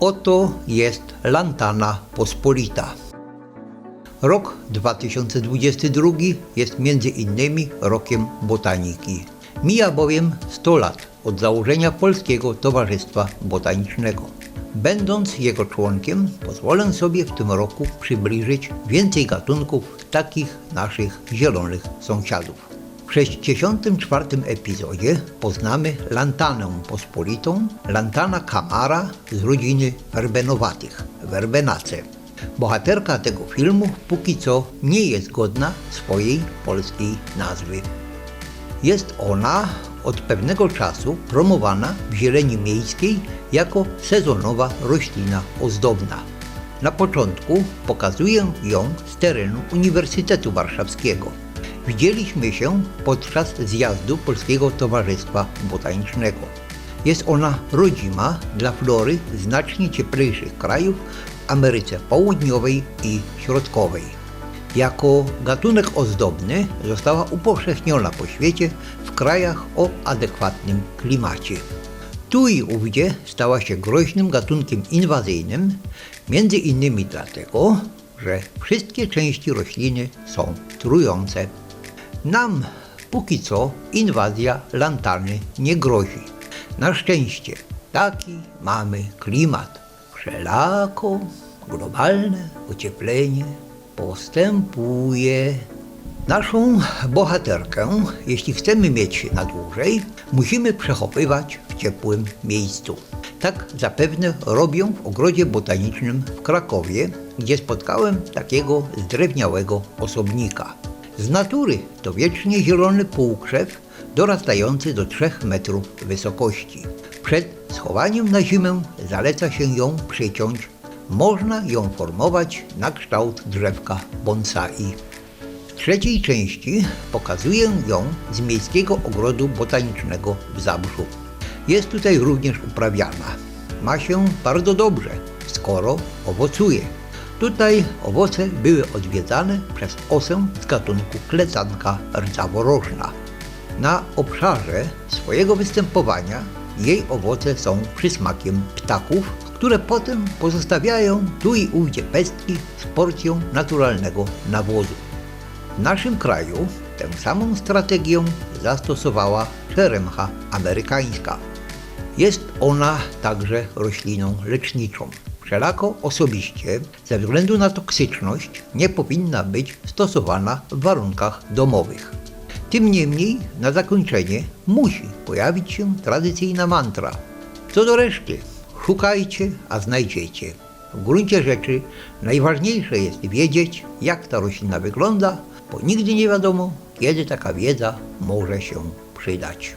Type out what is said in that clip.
Oto jest lantana pospolita. Rok 2022 jest między innymi rokiem botaniki. Mija bowiem 100 lat od założenia Polskiego Towarzystwa Botanicznego. Będąc jego członkiem, pozwolę sobie w tym roku przybliżyć więcej gatunków takich naszych zielonych sąsiadów. W 64 epizodzie poznamy lantanę pospolitą, lantana kamara z rodziny werbenowatych, werbenace. Bohaterka tego filmu póki co nie jest godna swojej polskiej nazwy. Jest ona od pewnego czasu promowana w zieleni miejskiej jako sezonowa roślina ozdobna. Na początku pokazuję ją z terenu Uniwersytetu Warszawskiego. Widzieliśmy się podczas zjazdu Polskiego Towarzystwa Botanicznego. Jest ona rodzima dla flory znacznie cieplejszych krajów w Ameryce Południowej i Środkowej. Jako gatunek ozdobny została upowszechniona po świecie w krajach o adekwatnym klimacie. Tu i ówdzie stała się groźnym gatunkiem inwazyjnym, między innymi dlatego, że wszystkie części rośliny są trujące. Nam póki co inwazja lantany nie grozi. Na szczęście taki mamy klimat. Wszelako globalne ocieplenie postępuje. Naszą bohaterkę, jeśli chcemy mieć na dłużej, musimy przechowywać w ciepłym miejscu. Tak zapewne robią w ogrodzie botanicznym w Krakowie, gdzie spotkałem takiego zdrewniałego osobnika. Z natury to wiecznie zielony półkrzew dorastający do 3 metrów wysokości. Przed schowaniem na zimę zaleca się ją przyciąć. Można ją formować na kształt drzewka bonsai. W trzeciej części pokazuję ją z Miejskiego Ogrodu Botanicznego w Zabrzu. Jest tutaj również uprawiana. Ma się bardzo dobrze, skoro owocuje. Tutaj owoce były odwiedzane przez osę z gatunku klecanka rdzaworożna. Na obszarze swojego występowania jej owoce są przysmakiem ptaków, które potem pozostawiają tu i ówdzie pestki z porcją naturalnego nawozu. W naszym kraju tę samą strategię zastosowała czeremcha amerykańska. Jest ona także rośliną leczniczą. Wszelako osobiście, ze względu na toksyczność, nie powinna być stosowana w warunkach domowych. Tym niemniej, na zakończenie musi pojawić się tradycyjna mantra. Co do reszty, szukajcie, a znajdziecie. W gruncie rzeczy najważniejsze jest wiedzieć, jak ta roślina wygląda, bo nigdy nie wiadomo, kiedy taka wiedza może się przydać.